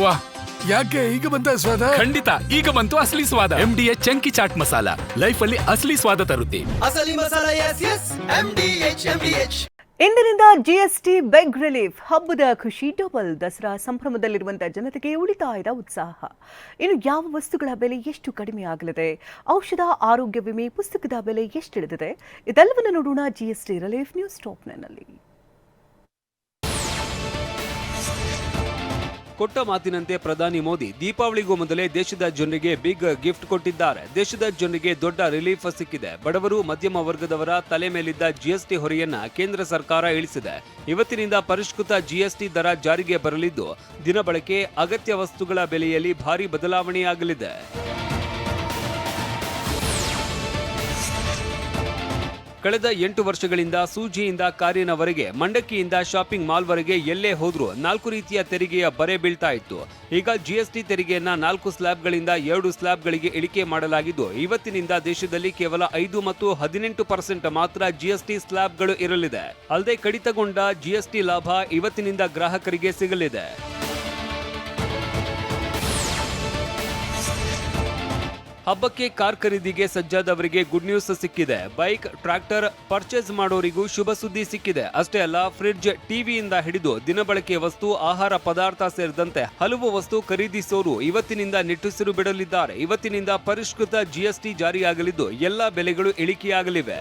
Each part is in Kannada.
ವಾ ಯಾಕೆ ಈಗ ಬಂತ ಸ್ವಾದ ಖಂಡಿತ ಈಗ ಬಂತು ಅಸಲಿ ಸ್ವಾದ. M D H chunky chaat masala. Life ಅಲ್ಲಿ ಅಸಲಿ ಸ್ವಾದ ತರುತ್ತೆ. ಅಸಲಿ ಮಸಾಲ ಎಸ್ S M D H M D H ಇಂದಿನಿಂದ ಜಿಎಸ್ಟಿ ಬೆಗ್ ರಿಲೀಫ್ ಹಬ್ಬದ ಖುಷಿ ಡಬಲ್ ದಸರಾ ಸಂಭ್ರಮದಲ್ಲಿರುವಂತಹ ಜನತೆಗೆ ಉಳಿತಾಯದ ಉತ್ಸಾಹ. ಇನ್ನು ಯಾವ ವಸ್ತುಗಳ ಬೆಲೆ ಎಷ್ಟು ಕಡಿಮೆ ಆಗಲಿದೆ? ಔಷಧ ಆರೋಗ್ಯ ವಿಮೆ ಪುಸ್ತಕದ ಬೆಲೆ ಎಷ್ಟಿಳಿದಿದೆ? ಇದೆಲ್ಲವನ್ನು ನೋಡೋಣ ಜಿಎಸ್ಟಿ ರಿಲೀಫ್ ನ್ಯೂಸ್ ಟಾಪ್ನಲ್ಲಿ ಕೊಟ್ಟ ಮಾತಿನಂತೆ ಪ್ರಧಾನಿ ಮೋದಿ ದೀಪಾವಳಿಗೂ ಮೊದಲೇ ದೇಶದ ಜನರಿಗೆ ಬಿಗ್ ಗಿಫ್ಟ್ ಕೊಟ್ಟಿದ್ದಾರೆ. ದೇಶದ ಜನರಿಗೆ ದೊಡ್ಡ ರಿಲೀಫ್ ಸಿಕ್ಕಿದೆ. ಬಡವರು, ಮಧ್ಯಮ ವರ್ಗದವರ ತಲೆ ಮೇಲಿದ್ದ ಜಿಎಸ್ಟಿ ಹೊರೆಯನ್ನ ಕೇಂದ್ರ ಸರ್ಕಾರ ಇಳಿಸಿದೆ. ಇವತ್ತಿನಿಂದ ಪರಿಷ್ಕೃತ ಜಿಎಸ್ಟಿ ದರ ಜಾರಿಗೆ ಬರಲಿದ್ದು ದಿನಬಳಕೆ ಅಗತ್ಯ ವಸ್ತುಗಳ ಬೆಲೆಯಲ್ಲಿ ಭಾರಿ ಬದಲಾವಣೆಯಾಗಲಿದೆ. ಕಳೆದ ಎಂಟು ವರ್ಷಗಳಿಂದ ಸೂಜಿಯಿಂದ ಕಾರಿನವರೆಗೆ ಮಂಡಕ್ಕಿಯಿಂದ ಶಾಪಿಂಗ್ ಮಾಲ್ವರೆಗೆ ಎಲ್ಲೇ ಹೋದರೂ ನಾಲ್ಕು ರೀತಿಯ ತೆರಿಗೆಯ ಬರೆ ಬೀಳ್ತಾ ಇತ್ತು. ಈಗ ಜಿಎಸ್ಟಿ ತೆರಿಗೆಯನ್ನ ನಾಲ್ಕು ಸ್ಲ್ಯಾಬ್ಗಳಿಂದ ಎರಡು ಸ್ಲ್ಯಾಬ್ಗಳಿಗೆ ಇಳಿಕೆ ಮಾಡಲಾಗಿದ್ದು, ಇವತ್ತಿನಿಂದ ದೇಶದಲ್ಲಿ ಕೇವಲ ಐದು ಮತ್ತು ಹದಿನೆಂಟು ಪರ್ಸೆಂಟ್ ಮಾತ್ರ ಜಿಎಸ್ಟಿ ಸ್ಲ್ಯಾಬ್ಗಳು ಇರಲಿದೆ. ಅಲ್ಲದೆ ಕಡಿತಗೊಂಡ ಜಿಎಸ್ಟಿ ಲಾಭ ಇವತ್ತಿನಿಂದ ಗ್ರಾಹಕರಿಗೆ ಸಿಗಲಿದೆ. ಹಬ್ಬಕ್ಕೆ ಕಾರ್ ಖರೀದಿಗೆ ಸಜ್ಜಾದವರಿಗೆ ಗುಡ್ ನ್ಯೂಸ್ ಸಿಕ್ಕಿದೆ. ಬೈಕ್ ಟ್ರಾಕ್ಟರ್ ಪರ್ಚೇಸ್ ಮಾಡೋರಿಗೂ ಶುಭ ಸುದ್ದಿ ಸಿಕ್ಕಿದೆ. ಅಷ್ಟೇ ಅಲ್ಲ, ಫ್ರಿಡ್ಜ್ ಟಿವಿಯಿಂದ ಹಿಡಿದು ದಿನಬಳಕೆ ವಸ್ತು, ಆಹಾರ ಪದಾರ್ಥ ಸೇರಿದಂತೆ ಹಲವು ವಸ್ತು ಖರೀದಿಸೋರು ಇವತ್ತಿನಿಂದ ನಿಟ್ಟುಸಿರು ಬಿಡಲಿದ್ದಾರೆ. ಇವತ್ತಿನಿಂದ ಪರಿಷ್ಕೃತ ಜಿಎಸ್ಟಿ ಜಾರಿಯಾಗಲಿದ್ದು ಎಲ್ಲ ಬೆಲೆಗಳು ಇಳಿಕೆಯಾಗಲಿವೆ.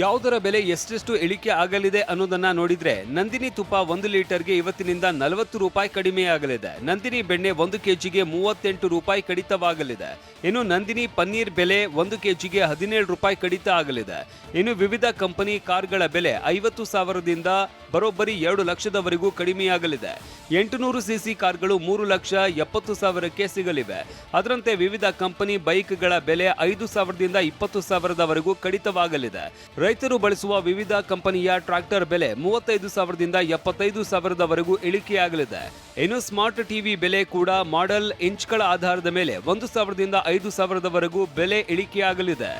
ಯಾವುದರ ಬೆಲೆ ಎಷ್ಟೆಷ್ಟು ಇಳಿಕೆ ಆಗಲಿದೆ ಅನ್ನೋದನ್ನ ನೋಡಿದ್ರೆ ನಂದಿನಿ ತುಪ್ಪ ಒಂದು ಲೀಟರ್ಗೆ ಇವತ್ತಿನಿಂದ ನಲವತ್ತು ರೂಪಾಯಿ ಕಡಿಮೆಯಾಗಲಿದೆ. ನಂದಿನಿ ಬೆಣ್ಣೆ ಒಂದು ಕೆಜಿಗೆ ಮೂವತ್ತೆಂಟು ರೂಪಾಯಿ ಕಡಿತವಾಗಲಿದೆ. ಇನ್ನು ನಂದಿನಿ ಪನ್ನೀರ್ ಬೆಲೆ ಒಂದು ಕೆಜಿಗೆ ಹದಿನೇಳು ರೂಪಾಯಿ ಕಡಿತ ಆಗಲಿದೆ. ಇನ್ನು ವಿವಿಧ ಕಂಪನಿ ಕಾರ್ಗಳ ಬೆಲೆ ಐವತ್ತು ಸಾವಿರದಿಂದ ಬರೋಬ್ಬರಿ ಎರಡು ಲಕ್ಷದವರೆಗೂ ಕಡಿಮೆಯಾಗಲಿದೆ. ಎಂಟುನೂರು ಸಿಸಿ ಕಾರ್ಗಳು ಮೂರು ಲಕ್ಷ ಎಪ್ಪತ್ತು ಸಾವಿರಕ್ಕೆ ಸಿಗಲಿವೆ. ಅದರಂತೆ ವಿವಿಧ ಕಂಪನಿ ಬೈಕ್ಗಳ ಬೆಲೆ ಐದು ಸಾವಿರದಿಂದ ಇಪ್ಪತ್ತು ಸಾವಿರದವರೆಗೂ ಕಡಿತವಾಗಲಿದೆ. ರೈತರು ಬಳಸುವ ವಿವಿಧ ಕಂಪನಿಯ ಟ್ರಾಕ್ಟರ್ ಬೆಲೆ ಮೂವತ್ತೈದು ಸಾವಿರದಿಂದ ಎಪ್ಪತ್ತೈದು ಸಾವಿರದವರೆಗೂ ಇಳಿಕೆಯಾಗಲಿದೆ. ಇನ್ನು ಸ್ಮಾರ್ಟ್ ಟಿವಿ ಬೆಲೆ ಕೂಡ ಮಾಡೆಲ್ ಇಂಚ್ಗಳ ಆಧಾರದ ಮೇಲೆ ಒಂದು ಸಾವಿರದಿಂದ ಐದು ಸಾವಿರದವರೆಗೂ ಬೆಲೆ ಇಳಿಕೆಯಾಗಲಿದೆ.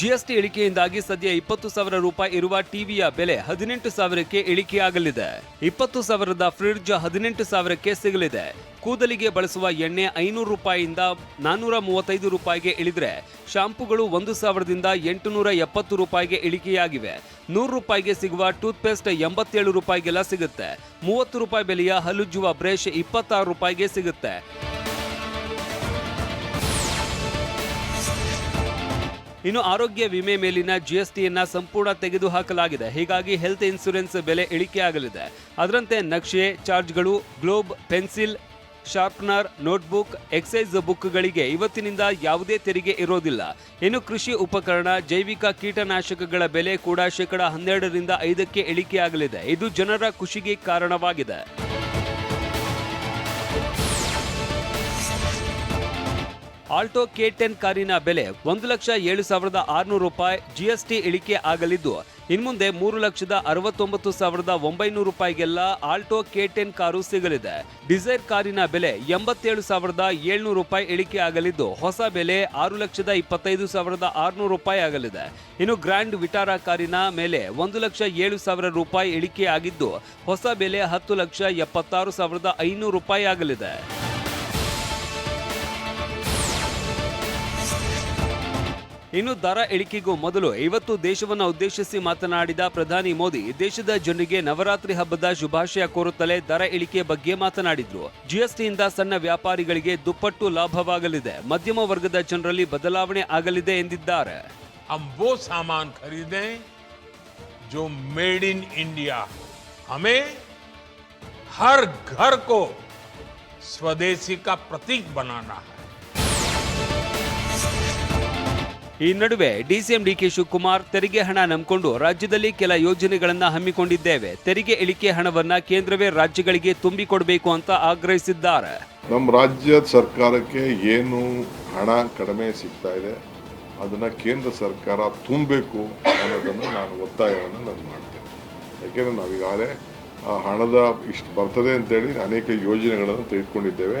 ಜಿಎಸ್ಟಿ ಇಳಿಕೆಯಿಂದಾಗಿ ಸದ್ಯ ಇಪ್ಪತ್ತು ಸಾವಿರ ರೂಪಾಯಿ ಇರುವ ಟಿವಿಯ ಬೆಲೆ ಹದಿನೆಂಟು ಸಾವಿರಕ್ಕೆ ಇಳಿಕೆಯಾಗಲಿದೆ. ಇಪ್ಪತ್ತು ಸಾವಿರದ ಫ್ರಿಡ್ಜ್ ಹದಿನೆಂಟು ಸಾವಿರಕ್ಕೆ ಸಿಗಲಿದೆ. ಕೂದಲಿಗೆ ಬಳಸುವ ಎಣ್ಣೆ ಐನೂರು ರೂಪಾಯಿಯಿಂದ ನಾನ್ನೂರ ಮೂವತ್ತೈದು ರೂಪಾಯಿಗೆ ಇಳಿದ್ರೆ ಶಾಂಪುಗಳು ಒಂದು ಸಾವಿರದಿಂದ ಎಂಟುನೂರ ಎಪ್ಪತ್ತು ರೂಪಾಯಿಗೆ ಇಳಿಕೆಯಾಗಿವೆ. ನೂರು ರೂಪಾಯಿಗೆ ಸಿಗುವ ಟೂತ್ಪೇಸ್ಟ್ ಎಂಬತ್ತೇಳು ರೂಪಾಯಿಗೆಲ್ಲ ಸಿಗುತ್ತೆ. ಮೂವತ್ತು ರೂಪಾಯಿ ಬೆಲೆಯ ಹಲುಜ್ಜುವ ಬ್ರಷ್ ಇಪ್ಪತ್ತಾರು ರೂಪಾಯಿಗೆ ಸಿಗುತ್ತೆ. ಇನ್ನು ಆರೋಗ್ಯ ವಿಮೆ ಮೇಲಿನ ಜಿಎಸ್ಟಿಯನ್ನು ಸಂಪೂರ್ಣ ತೆಗೆದುಹಾಕಲಾಗಿದೆ. ಹೀಗಾಗಿ ಹೆಲ್ತ್ ಇನ್ಸೂರೆನ್ಸ್ ಬೆಲೆ ಇಳಿಕೆಯಾಗಲಿದೆ. ಅದರಂತೆ ನಕ್ಷೆ, ಚಾರ್ಜ್ಗಳು, globe, pencil, sharpener, notebook, exercise ಬುಕ್ಗಳಿಗೆ ಇವತ್ತಿನಿಂದ ಯಾವುದೇ ತೆರಿಗೆ ಇರೋದಿಲ್ಲ. ಇನ್ನು ಕೃಷಿ ಉಪಕರಣ, ಜೈವಿಕ ಕೀಟನಾಶಕಗಳ ಬೆಲೆ ಕೂಡ ಶೇಕಡ ಹನ್ನೆರಡರಿಂದ ಐದಕ್ಕೆ ಇಳಿಕೆಯಾಗಲಿದೆ. ಇದು ಜನರ ಖುಷಿಗೆ ಕಾರಣವಾಗಿದೆ. ಆಲ್ಟೋ ಕೆ ಟೆನ್ ಕಾರಿನ ಬೆಲೆ ಒಂದು ಲಕ್ಷ ಏಳು ಸಾವಿರದ ಆರುನೂರು ರೂಪಾಯಿ ಜಿಎಸ್ಟಿ ಇಳಿಕೆ ಆಗಲಿದ್ದು, ಇನ್ಮುಂದೆ ಮೂರು ಲಕ್ಷದ ಅರವತ್ತೊಂಬತ್ತು ಸಾವಿರದ ಒಂಬೈನೂರು ರೂಪಾಯಿಗೆಲ್ಲ ಆಲ್ಟೋ ಕೆ ಟೆನ್ ಕಾರು ಸಿಗಲಿದೆ. ಡಿಸೈರ್ ಕಾರಿನ ಬೆಲೆ ಎಂಬತ್ತೇಳು ಸಾವಿರದ ಏಳ್ನೂರು ರೂಪಾಯಿ ಇಳಿಕೆ ಆಗಲಿದ್ದು, ಹೊಸ ಬೆಲೆ ಆರು ಲಕ್ಷದ ಇಪ್ಪತ್ತೈದು ಸಾವಿರದ ಆರುನೂರು ರೂಪಾಯಿ ಆಗಲಿದೆ. ಇನ್ನು ಗ್ರ್ಯಾಂಡ್ ವಿಟಾರಾ ಕಾರಿನ ಮೇಲೆ ಒಂದು ಲಕ್ಷ ಏಳು ಸಾವಿರ ರೂಪಾಯಿ ಇಳಿಕೆ ಆಗಿದ್ದು, ಹೊಸ ಬೆಲೆ ಹತ್ತು ಲಕ್ಷ ಎಪ್ಪತ್ತಾರು ಸಾವಿರದ ಐನೂರು ರೂಪಾಯಿ ಆಗಲಿದೆ. ಇನ್ನು ದರ ಇಳಿಕೆಗೂ ಮೊದಲು ಇವತ್ತು ದೇಶವನ್ನು ಉದ್ದೇಶಿಸಿ ಮಾತನಾಡಿದ ಪ್ರಧಾನಿ ಮೋದಿ ದೇಶದ ಜನರಿಗೆ ನವರಾತ್ರಿ ಹಬ್ಬದ ಶುಭಾಶಯ ಕೋರುತ್ತಲೇ ದರ ಇಳಿಕೆ ಬಗ್ಗೆ ಮಾತನಾಡಿದ್ರು ಜಿಎಸ್ಟಿಯಿಂದ ಸಣ್ಣ ವ್ಯಾಪಾರಿಗಳಿಗೆ ದುಪ್ಪಟ್ಟು ಲಾಭವಾಗಲಿದೆ ಮಧ್ಯಮ ವರ್ಗದ ಜನರಲ್ಲಿ ಬದಲಾವಣೆ ಆಗಲಿದೆ ಎಂದಿದ್ದಾರೆ हम वो सामान खरीदें जो मेड इन इंडिया हमें हर घर को स्वदेशी का प्रतीक बनाना है ಈ ನಡುವೆ ಡಿಸಿಎಂ ಡಿಕೆ ಶಿವಕುಮಾರ್ ತೆರಿಗೆ ಹಣ ನಂಬಿಕೊಂಡು ರಾಜ್ಯದಲ್ಲಿ ಕೆಲ ಯೋಜನೆಗಳನ್ನು ಹಮ್ಮಿಕೊಂಡಿದ್ದೇವೆ. ತೆರಿಗೆ ಇಳಿಕೆ ಹಣವನ್ನ ಕೇಂದ್ರವೇ ರಾಜ್ಯಗಳಿಗೆ ತುಂಬಿಕೊಡಬೇಕು ಅಂತ ಆಗ್ರಹಿಸಿದ್ದಾರೆ. ನಮ್ಮ ರಾಜ್ಯ ಸರ್ಕಾರಕ್ಕೆ ಏನು ಹಣ ಕಡಿಮೆ ಸಿಗ್ತಾ ಇದೆ, ಅದನ್ನ ಕೇಂದ್ರ ಸರ್ಕಾರ ತುಂಬಬೇಕು ಅನ್ನೋದನ್ನು ನಾನು ಒತ್ತಾಯವನ್ನು ನಾನು ಮಾಡ್ತೇನೆ. ಯಾಕೆಂದರೆ ನಾವೀಗಾಗಲೇ ಆ ಹಣದ ಇಷ್ಟು ಬರ್ತದೆ ಅಂತೇಳಿ ಅನೇಕ ಯೋಜನೆಗಳನ್ನು ತೆಗೆದುಕೊಂಡಿದ್ದೇವೆ.